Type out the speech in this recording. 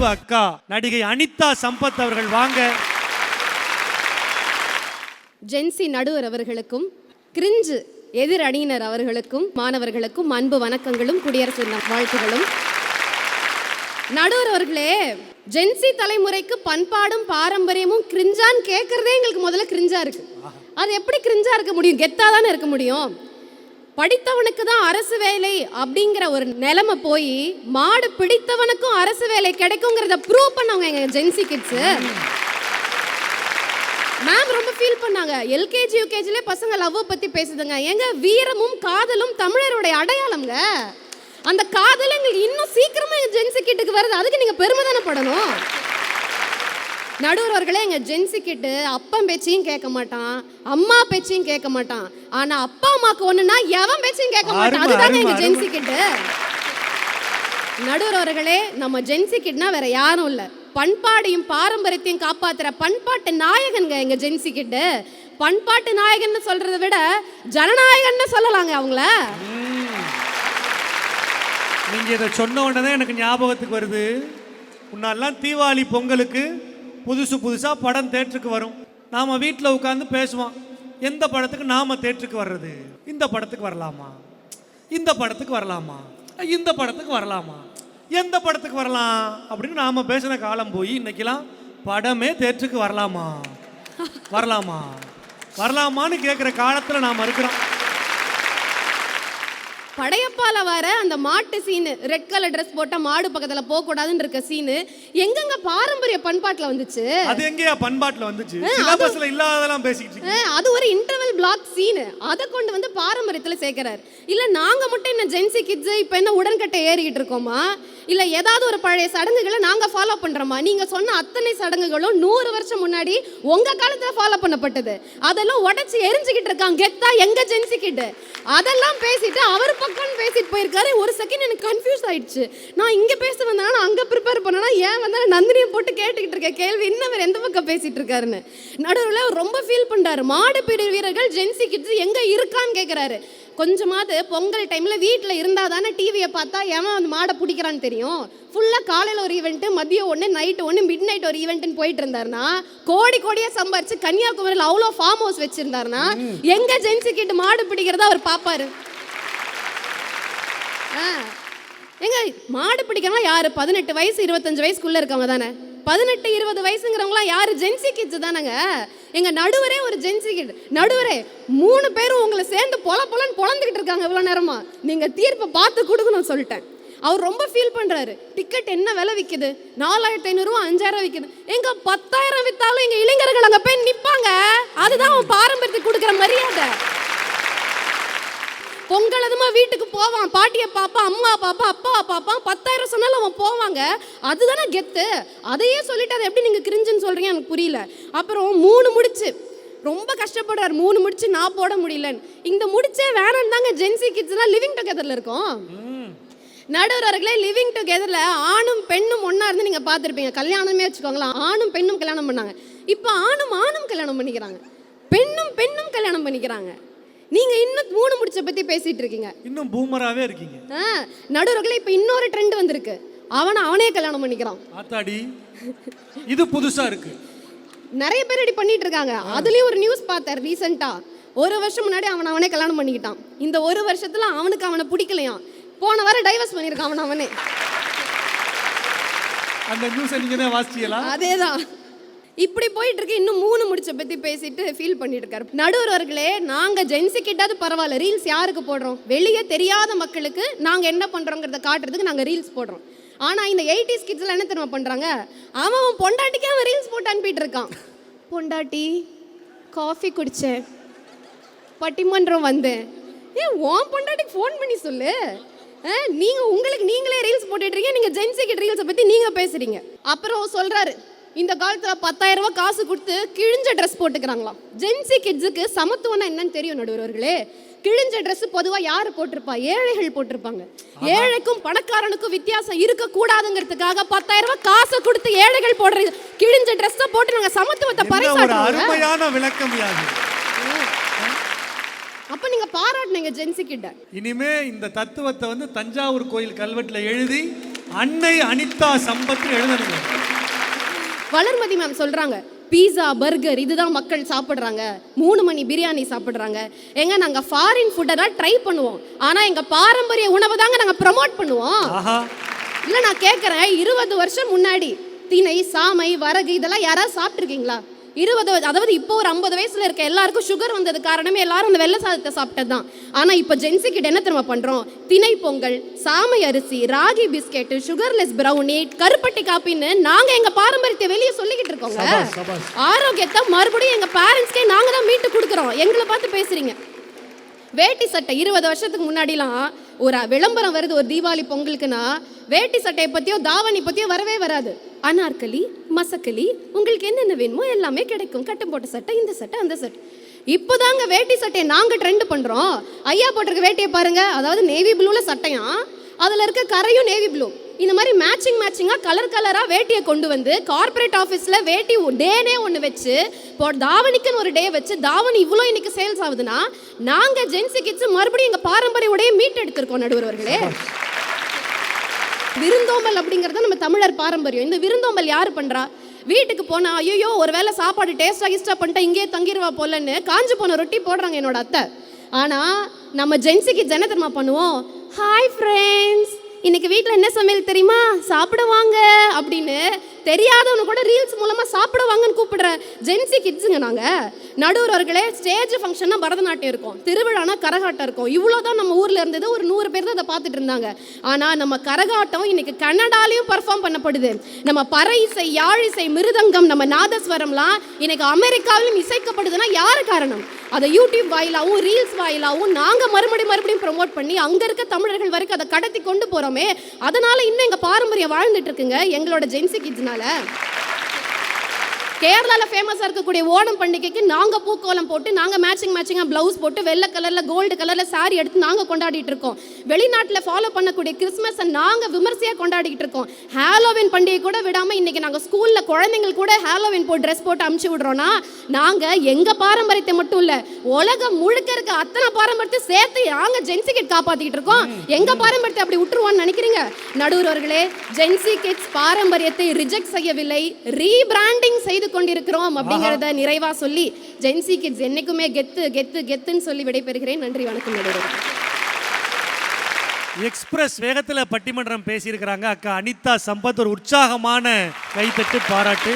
அன்பு அக்கா நடிகை அனிதா சம்பத் அவர்கள் வாங்க. ஜென்சி நடுவர் அவர்களுக்கும் கிரிஞ்சு எதிர் அணியினர் அவர்களுக்கும் மாணவர்களுக்கும் அன்பு வணக்கங்களும் குடியரசு வாழ்த்துகளும். நடுவர் அவர்களே ஜென்சி தலைமுறைக்கு பண்பாடும் பாரம்பரியமும் கிரிஞ்சான்னு கேட்கறதே எங்களுக்கு முதல்ல கிரிஞ்சா இருக்கு. அது எப்படி கிரிஞ்சா இருக்க முடியும்? கெத்தா தானே இருக்க முடியும்? படித்தவனுக்கு தான் அரசு வேலை அப்படிங்கிற ஒரு நிலைமை போய் மாடு பிடித்தவனுக்கும் அரசு வேலை கிடைக்குங்கிறத ப்ரூவ் பண்ணவங்க எங்க ஜென்சி கிட்ஸு மேம் ரொம்ப ஃபீல் பண்ணாங்க. எல்கேஜி யூகேஜிலே பசங்க லவ் பத்தி பேசுதுங்க. எங்க வீரமும் காதலும் தமிழருடைய அடையாளம்ங்க. அந்த காதல் எங்களுக்கு இன்னும் சீக்கிரமா எங்க ஜென்சி கிட்டுக்கு வருது. அதுக்கு நீங்க பெருமை தானே படணும்? நடுவர்களே எங்க ஜென்சி கிட்டு அப்பன் பேச்சையும் கேட்க மாட்டான் அம்மா பேச்சையும் கேட்க மாட்டான். ஆனா அப்பா அம்மாக்கு ஒண்ணுனா எவன் பேச்சையும் கேட்க மாட்டான்? அதுதாங்க அருமை, எங்க அருமை. ஜென்சி கிட்டு. நடுவர் அவர்களே நம்ம ஜென்சி கிட்னா வேற யாரும் இல்ல. பண்பாடையும் பாரம்பரியத்தையும் காப்பாத்துற பண்பாட்டு நாயகன்ங்க எங்க ஜென்சி கிட்டு. பண்பாட்டு நாயகன்னு சொல்றதை விட ஜனநாயகன்னு சொல்லலாங்க அவங்கள. நீங்க இதை சொன்ன உடனே எனக்கு ஞாபகத்துக்கு வருது. முன்னாடிலாம் தீபாவளி பொங்கலுக்கு புதுசு புதுசாக படம் தேட்டருக்கு வரும். நாம் வீட்டில் உட்காந்து பேசுவோம். எந்த படத்துக்கு நாம் தேட்டருக்கு வர்றது? இந்த படத்துக்கு வரலாமா? இந்த படத்துக்கு வரலாமா? இந்த படத்துக்கு வரலாமா? எந்த படத்துக்கு வரலாம்? அப்படின்னு நாம் பேசின காலம் போய் இன்னைக்கெல்லாம் படமே தேட்டருக்கு வரலாமா? வரலாமா? வரலாமான்னு கேட்குற காலத்தில் நாம் இருக்கிறோம். படையப்பால வர அந்த மாட்டு சீனு ரெட் கலர் ட்ரெஸ் போட்டா மாடு பக்கத்துல போக கூடாதுன்னு இருக்க சீனு எங்கெங்க பாரம்பரிய பண்பாட்டுல வந்துச்சு? அது எங்கேயா பண்பாட்டில் வந்துச்சு? சிலபஸ்ல இல்லாததெல்லாம் பேசிக்கிட்டு அது ஒரு இன்டர்வல் பிளாக் சீனு. அதை கொண்டு வந்து பாரம்பரியத்துல சேர்க்கிறார். இல்ல நாங்க மட்டும் என்ன ஜென்சி கிட்ஸ் இப்ப என்ன உடன்கட்டை ஏறிக்கிட்டு இருக்கோமா? இல்லை ஏதாவது ஒரு பழைய சடங்குகளை நாங்கள் ஃபாலோ பண்ணுறோமா நீங்கள் சொன்ன அத்தனை சடங்குகளும் நூறு வருஷம் முன்னாடி உங்கள் காலத்தில் ஃபாலோ பண்ணப்பட்டது. அதெல்லாம் உடச்சி எரிஞ்சுக்கிட்டு இருக்காங்க கெத்தா எங்கள் ஜென்சி அதெல்லாம் பேசிட்டு அவர் பக்கம் பேசிட்டு போயிருக்காரு. ஒரு செகண்ட் எனக்கு கன்ஃபியூஸ் ஆயிடுச்சு. நான் இங்கே பேச வந்தா நான் அங்க ப்ரிப்பேர் பண்ணனா ஏன் வந்தாலும் நந்தினியை போட்டு கேட்டுக்கிட்டு இருக்கேன். கேள்வி இன்னவர் எந்த பக்கம் பேசிட்டு இருக்காருன்னு. நடுவில் ரொம்ப ஃபீல் பண்ணுறாரு மாடு பிடி வீரர்கள் ஜென்சி எங்கே இருக்கான்னு கேட்குறாரு கொஞ்சமாவது பொங்கல் டைமில் வீட்டில் இருந்தால் தானே டிவியை பார்த்தா ஏன் அந்த மாடை பிடிக்கிறான்னு தெரியும்? ஃபுல்லாக காலையில் ஒரு ஈவெண்ட்டு மதியம் ஒன்று நைட்டு ஒன்று மிட் நைட் ஒரு ஈவெண்ட்டுன்னு போயிட்டு இருந்தாருன்னா கோடி கோடியாக சம்பாரிச்சு கன்னியாகுமரியில் அவ்வளோ ஃபார்ம் ஹவுஸ் வச்சிருந்தாருன்னா எங்கள் ஜென்ஸு கிட்ட மாடு பிடிக்கிறத அவர் பார்ப்பாரு. ஆ. எங்க மாடு பிடிக்கிறவங்க யாரு? பதினெட்டு வயசு இருபத்தஞ்சு வயசுக்குள்ள இருக்கவங்க தானே. பதினெட்டு இருபது வயசுங்கிறவங்களாம் யாரு? ஜென்சி கிட்ஸ் தானேங்க. எங்க நடுவரே ஒரு ஜென்சி கிட் நடுவரே மூணு பேரும் உங்களை சேர்ந்து பொல பொலன்னு பொழந்துக்கிட்டு இருக்காங்க இவ்வளோ நேரமா. நீங்க தீர்ப்பை பார்த்து கொடுக்கணும்னு சொல்லிட்டேன். அவர் ரொம்ப ஃபீல் பண்றாரு. டிக்கெட் என்ன விலை விக்குது? நாலாயிரத்தி ஐநூறுரூவா அஞ்சாயிரம் விற்கிது எங்க பத்தாயிரம் வித்தாலும் எங்கள் இளைஞர்கள் அங்கே போய் நிற்பாங்க அதுதான் அவன் பாரம்பரியத்துக்கு கொடுக்குற மரியாதை. பொங்கல் அதுமா வீட்டுக்கு போவான். பாட்டியை பார்ப்பான் அம்மா பார்ப்பான் அப்பா பார்ப்பான். பத்தாயிரம் அவன் போவாங்க. அதுதானே கெத்து. அதையே சொல்லிட்டு அதை எப்படி நீங்கள் கிரிஞ்சுன்னு சொல்கிறீங்க எனக்கு புரியல. அப்புறம் மூணு முடிச்சு. ரொம்ப கஷ்டப்படுறாரு. மூணு முடிச்சு நான் போட முடியலன்னு. இந்த முடிச்சே வேணான்னு தாங்க ஜென்சி கிட்ஸ்லாம் லிவிங் டுகெதரில் இருக்கோம். நடுவர்களே லிவிங் டுகெதரில் ஆணும் பெண்ணும் ஒன்றா இருந்து நீங்கள் பார்த்துருப்பீங்க. கல்யாணமே வச்சுக்கோங்களேன். ஆணும் பெண்ணும் கல்யாணம் பண்ணாங்க. இப்போ ஆணும் ஆணும் கல்யாணம் பண்ணிக்கிறாங்க. பெண்ணும் பெண்ணும் கல்யாணம் பண்ணிக்கிறாங்க. நீங்கள் இன்னும் மூணு முடிச்ச பற்றி பேசிகிட்டு இருக்கீங்க. இன்னும் பூமராகவே இருக்கீங்க. நடுவர்களே இப்போ இன்னொரு ட்ரெண்ட் வந்திருக்கு. அவனை அவனே கல்யாணம் பண்ணிக்கிறான். ஆத்தாடி இது புதுசா இருக்கு. நிறைய பேர் இப்படி பண்ணிட்டு இருக்காங்க. அதுலயும் ஒரு நியூஸ் பார்த்தேன் ரீசெண்டா ஒரு வருஷம் முன்னாடி அவன் அவனே கல்யாணம் பண்ணிக்கிட்டான். இந்த ஒரு வருஷத்துல அவனுக்கு அவனை பிடிக்கலையாம். போன வாரம் டைவர்ஸ் பண்ணியிருக்கான் அவன் அவனே. அந்த நியூஸை நீங்க தான் வாசிச்சீங்களா அதேதான். இப்படி போயிட்டு இருக்கு இன்னும் மூணு முடிச்ச பத்தி பேசிட்டு ஃபீல் பண்ணிட்டு இருக்காரு. நடுவர்களே நாங்க ஜென்சி கிட்டாவது பரவாயில்ல. ரீல்ஸ் யாருக்கு போடுறோம்? வெளியே தெரியாத மக்களுக்கு நாங்க என்ன பண்றோங்கிறத காட்டுறதுக்கு நாங்க ரீல்ஸ் போடுறோம். ஆனால் இந்த எயிட்டிஸ் கிட்ஸ்லாம் என்ன தெரியுமா பண்ணுறாங்க அவன் அவன் பொண்டாட்டிக்கே அவன் ரீல்ஸ் போட்டு அனுப்பிட்டு இருக்கான். பொண்டாட்டி காஃபி குடிச்சேன். பட்டிமன்றம் வந்தேன். ஏன் உன் பொண்டாட்டிக்கு ஃபோன் பண்ணி சொல்லு. ஆ, உங்களுக்கு நீங்களே ரீல்ஸ் போட்டுட்டு இருக்கீங்க நீங்க ஜென்சி ரீல்ஸை பற்றி நீங்கள் பேசுகிறீங்க அப்புறம் சொல்கிறாரு இந்த காலத்துல பத்தாயிரம் ரூபாய் காசு கொடுத்து கிழிஞ்ச ட்ரெஸ் போட்டுக்கிறாங்களாம். ஜென்சி கிட்ஸுக்கு சமத்துவம்னா என்னன்னு தெரியும் நடுவர்களே. கிழிஞ்ச Dress பொதுவா யாரு போட்டிருப்பா? ஏழைகள் போட்டிருப்பாங்க. ஏழைக்கும் பணக்காரனுக்கும் வித்தியாசம் இருக்க கூடாதுங்கிறதுக்காக பத்தாயிரம் ரூபாய் காசை கொடுத்து ஏழைகள் போடுற கிழிஞ்ச ட்ரெஸ்ஸை போட்டு நாங்க சமத்துவத்தை அருமையான விளக்கம் அப்ப நீங்க பாராட்டுனீங்க ஜென்சி கிட்ட. இனிமே இந்த தத்துவத்தை வந்து தஞ்சாவூர் கோயில் கல்வெட்டுல எழுதி அன்னை அனிதா சம்பத்து எழுதணுங்க வளர்மதி மேம் சொல்றாங்க பீஸா பர்கர் இதுதான் மக்கள் சாப்பிட்றாங்க. மூணு மணி பிரியாணி சாப்பிட்றாங்க. எங்க நாங்கள் ஃபாரின் ஃபுட்டை தான் ட்ரை பண்ணுவோம். ஆனால் எங்கள் பாரம்பரிய உணவை தாங்க நாங்கள் ப்ரமோட் பண்ணுவோம். இல்லை நான் கேட்குறேன் இருபது வருஷம் முன்னாடி திணை சாமை வரகு இதெல்லாம் யாராவது சாப்பிட்ருக்கீங்களா இருபது அதாவது இப்போ ஒரு ஐம்பது வயசுல இருக்க எல்லாருக்கும் சுகர் வந்தது காரணமே எல்லாரும் அந்த வெள்ளை சாதத்தை சாப்பிட்டது தான் ஆனால் இப்போ ஜென்சி கிட்ட என்ன தெரியுமா பண்ணுறோம் திணை பொங்கல் சாமை அரிசி ராகி பிஸ்கெட்டு சுகர்லெஸ் ப்ரௌனி கருப்பட்டி காப்பின்னு நாங்கள் எங்கள் பாரம்பரியத்தை வெளியே சொல்லிக்கிட்டு இருக்கோங்க. ஆரோக்கியத்தை மறுபடியும் எங்கள் பேரண்ட்ஸ்க்கே நாங்கள் தான் மீட்டு கொடுக்குறோம். எங்களை பார்த்து பேசுறீங்க. வேட்டி சட்டை இருபது வருஷத்துக்கு முன்னாடிலாம் ஒரு விளம்பரம் வருது ஒரு தீபாவளி பொங்கலுக்குன்னா வேட்டி சட்டையை பற்றியோ தாவணி பற்றியோ வரவே வராது. அனார்கலி மசக்கலி உங்களுக்கு என்னென்ன வேணுமோ எல்லாமே கிடைக்கும். கட்டம் போட்ட சட்டை இந்த சட்டை அந்த சட்டை. இப்போதாங்க வேட்டி சட்டையை நாங்கள் ட்ரெண்ட் பண்ணுறோம் ஐயா போட்டிருக்க வேட்டியை பாருங்க. அதாவது நேவி ப்ளூவில் சட்டையாம் அதில் இருக்க கரையும் நேவி ப்ளூ இந்த மாதிரி மேட்சிங் மேட்சிங்காக கலர் கலராக வேட்டியை கொண்டு வந்து கார்ப்பரேட் ஆஃபீஸில் வேட்டி டேனே ஒன்று வச்சு இப்போ தாவணிக்குன்னு ஒரு டே வச்சு தாவணி இவ்வளோ இன்னைக்கு சேல்ஸ் ஆகுதுன்னா நாங்கள் ஜென்சி கிட்ஸ் மறுபடியும் எங்கள் பாரம்பரிய உடையை மீட் எடுத்திருக்கோம் நடுவர் விருந்தோம்பல் அப்படிங்கிறது நம்ம தமிழர் பாரம்பரியம். இந்த விருந்தோம்பல் யார் பண்ணுறா வீட்டுக்கு போனா ஐயோ ஒருவேளை சாப்பாடு டேஸ்ட்டாக இஸ்டாக பண்ணிட்டா இங்கேயே தங்கிடுவா போலன்னு காஞ்சி போன ரொட்டி போடுறாங்க என்னோட அத்தை. ஆனால் நம்ம ஜென்சிக்கு ஜன பண்ணுவோம். ஹாய் ஃப்ரெண்ட்ஸ் இன்னைக்கு வீட்டில் என்ன சமையல் தெரியுமா? சாப்பிடுவாங்க அப்படின்னு தெரியாதவனு கூட ரீல்ஸ் மூலமாக சாப்பிட வாங்கன்னு கூப்பிடுற ஜென்சி கிட்ஸுங்க நாங்கள் நடுவர் அவர்களே ஸ்டேஜ் ஃபங்க்ஷன்னா பரதநாட்டியம் இருக்கும். திருவிழானா கரகாட்டம் இருக்கும். இவ்வளோ தான் நம்ம ஊரில் இருந்தது. ஒரு நூறு பேர் தான் அதை பார்த்துட்டு இருந்தாங்க. ஆனால் நம்ம கரகாட்டம் இன்னைக்கு கன்னடாலையும் பர்ஃபார்ம் பண்ணப்படுது. நம்ம பறை இசை யாழ் இசை மிருதங்கம் நம்ம நாதஸ்வரம்லாம் இன்னைக்கு அமெரிக்காவிலும் இசைக்கப்படுதுன்னா யாரு காரணம்? அதை யூடியூப் வாயிலாவும் ரீல்ஸ் வாயிலாகவும் நாங்கள் மறுபடியும் மறுபடியும் ப்ரோமோட் பண்ணி அங்கே இருக்க தமிழர்கள் வரைக்கும் அதை கடத்தி கொண்டு போகிறோமே அதனால் இன்னும் எங்கள் பாரம்பரியம் வாழ்ந்துட்டு இருக்குங்க எங்களோட ஜென்சி கிட்ஸ்னால கேரளால ஃபேமஸாக இருக்கக்கூடிய ஓணம் பண்டிகைக்கு நாங்கள் பூக்கோலம் போட்டு நாங்கள் மேட்சிங் மேட்சிங்காக ப்ளவுஸ் போட்டு வெள்ளை கலரில் கோல்டு கலரில் saree எடுத்து நாங்கள் கொண்டாடிட்டு இருக்கோம். வெளிநாட்டில் ஃபாலோ பண்ணக்கூடிய கிறிஸ்மஸை நாங்கள் விமர்சையாக கொண்டாடிட்டு இருக்கோம். ஹாலோவின் பண்டிகை கூட விடாமல் இன்னைக்கு நாங்கள் ஸ்கூலில் குழந்தைங்கள் கூட ஹாலோவின் போட்டு ட்ரெஸ் போட்டு அமுச்சு விடுறோன்னா நாங்கள் எங்கள் பாரம்பரியத்தை மட்டும் இல்லை உலகம் முழுக்க இருக்க அத்தனை பாரம்பரியத்தை சேர்த்து நாங்கள் ஜென்சி கிட் காப்பாற்றிக்கிட்டு இருக்கோம். எங்கள் பாரம்பரியத்தை அப்படி விட்டுருவோன்னு நினைக்கிறீங்க? நடுவர் அவர்களே ஜென்சி கிட்ஸ் பாரம்பரியத்தை ரிஜெக்ட் செய்யவில்லை ரீபிராண்டிங் செய்து கொண்டிருக்கிறோம் அப்படிங்கிறத நிறைவா சொல்லி ஜென்சி கிட்ஸ் என்னைக்குமே கெத்து கெத்து கெத்துன்னு சொல்லி விடைபெறுகிறேன். நன்றி வணக்கம் நடுவர். எக்ஸ்பிரஸ் வேகத்தில் பட்டிமன்றம் பேசியிருக்கிறாங்க. அக்கா அனிதா சம்பத் ஒரு உற்சாகமான கைத்தட்டு பாராட்டு.